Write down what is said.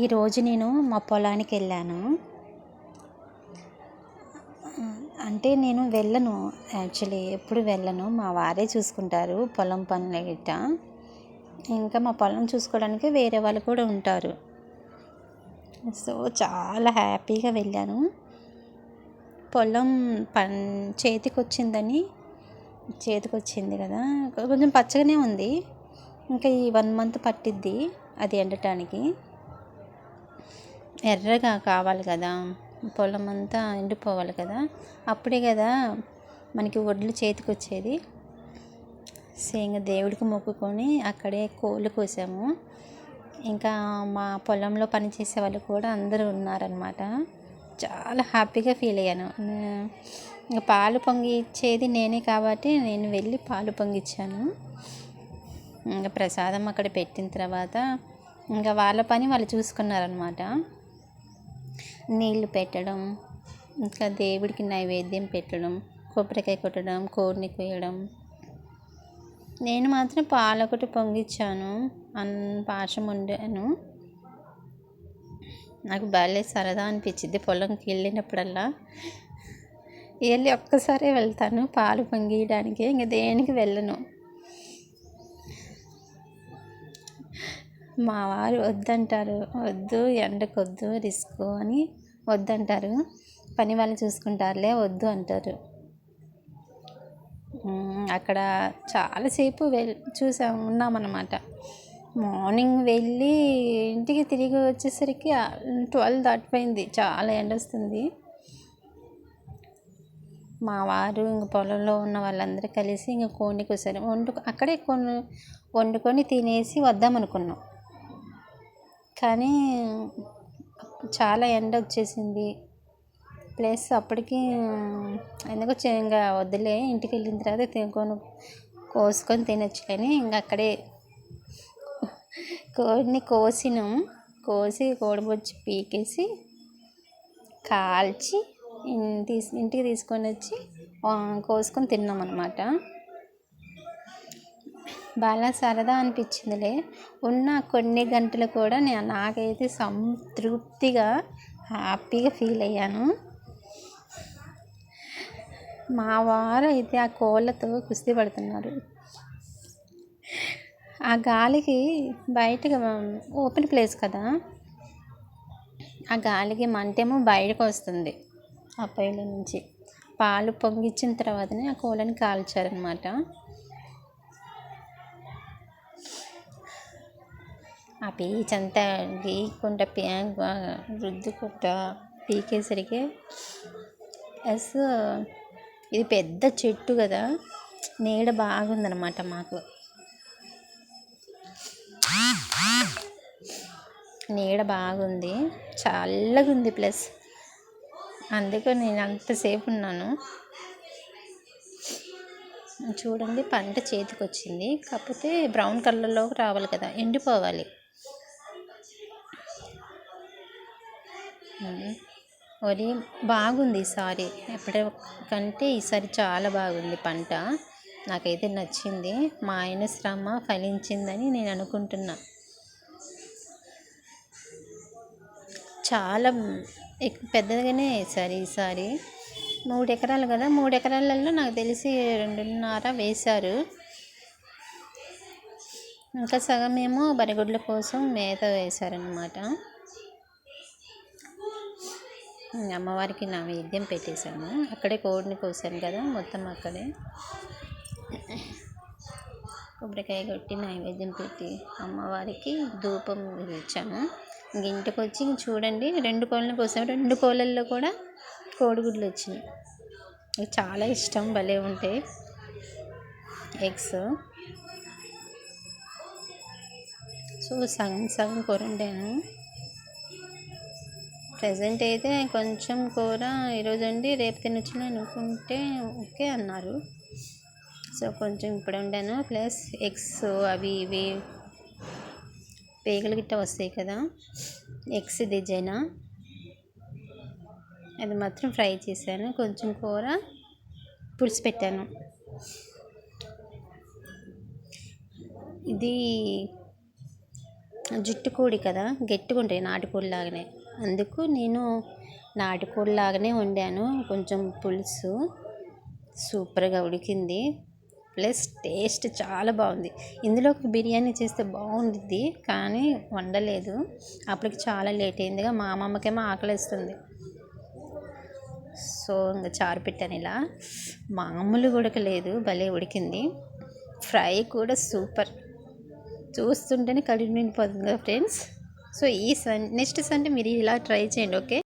ఈరోజు నేను మా పొలానికి వెళ్ళాను. అంటే నేను వెళ్ళను. యాక్చువల్లీ ఎప్పుడు వెళ్ళను. మా వారే చూసుకుంటారు పొలం పనులు గిట్ట. ఇంకా మా పొలం చూసుకోవడానికి వేరే వాళ్ళు కూడా ఉంటారు. సో చాలా హ్యాపీగా వెళ్ళాను. పొలం పన్ చేతికొచ్చిందని చేతికొచ్చింది చేతికి వచ్చింది కదా. కొంచెం పచ్చగానే ఉంది. ఇంకా ఈ వన్ మంత్ పట్టిద్ది అది ఎండటానికి. ఎర్రగా కావాలి కదా పొలం అంతా ఎండిపోవాలి కదా అప్పుడే కదా మనకి వడ్లు చేతికి వచ్చేది సేంగ దేవుడికి మొక్కుకొని అక్కడే కోళ్ళు కోసాము. ఇంకా మా పొలంలో పనిచేసే వాళ్ళు కూడా అందరూ ఉన్నారనమాట చాలా హ్యాపీగా ఫీల్ అయ్యాను. ఇంకా పాలు పొంగి ఇచ్చేది నేనే కాబట్టి నేను వెళ్ళి పాలు పొంగిచ్చాను. ఇంకా ప్రసాదం అక్కడ పెట్టిన తర్వాత ఇంకా వాళ్ళ పని వాళ్ళు చూసుకున్నారనమాట నీళ్ళు పెట్టడం ఇంకా దేవుడికి నైవేద్యం పెట్టడం కొబ్బరికాయ కొట్టడం కోడిని కొయ్యడం నేను మాత్రం పాలు పొంగిచ్చాను అన్ పాశం వండాను. నాకు భలే సరదా అనిపించింది పొలంకి వెళ్ళినప్పుడల్లా. వెళ్ళి ఒక్కసారే వెళ్తాను పాలు పొంగియడానికి ఇంకా దేనికి వెళ్ళను. మా వారు వద్దంటారు. వద్దు ఎండకొద్దు రిస్క్ అని వద్దంటారు. పని వాళ్ళు చూసుకుంటారులే వద్దు అంటారు. అక్కడ చాలాసేపు వెల్ చూసాం ఉన్నామన్నమాట. మార్నింగ్ వెళ్ళి ఇంటికి తిరిగి వచ్చేసరికి ట్వెల్వ్ దాటిపోయింది. చాలా ఎండ వస్తుంది. మా వారు ఇంక పొలంలో ఉన్న వాళ్ళందరూ కలిసి ఇంక కోడిని కోసారు. వండు అక్కడే కొన్ని వండుకొని తినేసి వద్దామనుకున్నాం. కానీ చాలా ఎండ వచ్చేసింది. ప్లస్ అప్పటికి ఎందుకు ఇంకా వద్దులే ఇంటికి వెళ్ళిన తర్వాత తినుకొని కోసుకొని తినొచ్చులని ఇంకా అక్కడే కోడిని కోసినాం. కోసి కోడిబొచ్చి పీకేసి కాల్చి తీసి ఇంటికి తీసుకొని వచ్చి కోసుకొని తిన్నాం అనమాట బాగా సరదా అనిపించిందిలే. ఉన్న కొన్ని గంటలు కూడా నేను నాకైతే సంతృప్తిగా హ్యాపీగా ఫీల్ అయ్యాను. మా వారు అయితే ఆ కోళ్ళతో కుస్తీ పడుతున్నారు. ఆ గాలికి బయటకు ఓపెన్ ప్లేస్ కదా. ఆ గాలికి మంటేమో బయటకు వస్తుంది. ఆ పైల నుంచి. పాలు పొంగిచ్చిన తర్వాతనే ఆ కోళ్ళని కాల్చారనమాట ఆ పీచ్ అంతా గీక్కుంటా పీ రుద్దుకుంటా పీకేసరికి ప్లస్ ఇది పెద్ద చెట్టు కదా నీడ బాగుందనమాట మాకు. నీడ బాగుంది చల్లగా ఉంది ప్లస్ అందుకే నేను అంతసేపు ఉన్నాను చూడండి పంట చేతికి వచ్చింది కాకపోతే బ్రౌన్ కలర్లోకి రావాలి కదా ఎండిపోవాలి. వరి బాగుంది ఈసారి ఎప్పటికంటే ఈసారి చాలా బాగుంది పంట. నాకైతే నచ్చింది. మా ఆయన శ్రమ ఫలించిందని నేను అనుకుంటున్నా. చాలా పెద్దగానే వేసారు ఈసారి మూడు ఎకరాలు కదా మూడు ఎకరాలలో నాకు తెలిసి రెండున్నర వేశారు. ఇంకా సగం ఏమో బరిగొడ్ల కోసం మేత వేశారనమాట అమ్మవారికి నైవేద్యం పెట్టేశాము అక్కడే కోడిని కోసాను కదా మొత్తం అక్కడే. కొబ్బరికాయ కొట్టి నైవేద్యం పెట్టి అమ్మవారికి ధూపం ఇచ్చాము ఇంక ఇంటికి వచ్చి చూడండి రెండు కోళ్ళని కోసాము రెండు కోళ్ళల్లో కూడా కోడిగుడ్లు వచ్చినాయి. చాలా ఇష్టం భలే ఉంటాయి. ఎగ్స్. సో సగం సగం కూర ప్రజెంట్ అయితే కొంచెం కూర ఈరోజు అండి రేపు తినొచ్చిన అనుకుంటే ఓకే అన్నారు. సో కొంచెం ఇప్పుడు వండాను. ప్లస్ ఎగ్స్ అవి ఇవి పేగలు గిట్ట వస్తాయి కదా ఎగ్స్ డిజైన్. అది మాత్రం ఫ్రై చేశాను. కొంచెం కూర పులుసు పెట్టాను. ఇది జుట్టు కోడి కదా గట్టిగా ఉంటాయి నాటుకోడి లాగానే. అందుకు నేను నాటుకోడి లాగానే వండాను. కొంచెం పులుసు సూపర్గా ఉడికింది. ప్లస్ టేస్ట్ చాలా బాగుంది. ఇందులో ఒక బిర్యానీ చేస్తే బాగుండిద్ది కానీ వండలేదు. అప్పటికి చాలా లేట్ అయిందిగా మా అమ్మమ్మకేమో ఆకలిస్తుంది. సో ఇంకా చారు పెట్టాను ఇలా. మామూలు ఉడకలేదు భలే ఉడికింది. ఫ్రై కూడా సూపర్. చూస్తుంటేనే కడుపు నిండిపోతుంది కదా ఫ్రెండ్స్. సో ఈ సన్ నెక్స్ట్ సండే మీరు ఇలా ట్రై చేయండి ఓకే?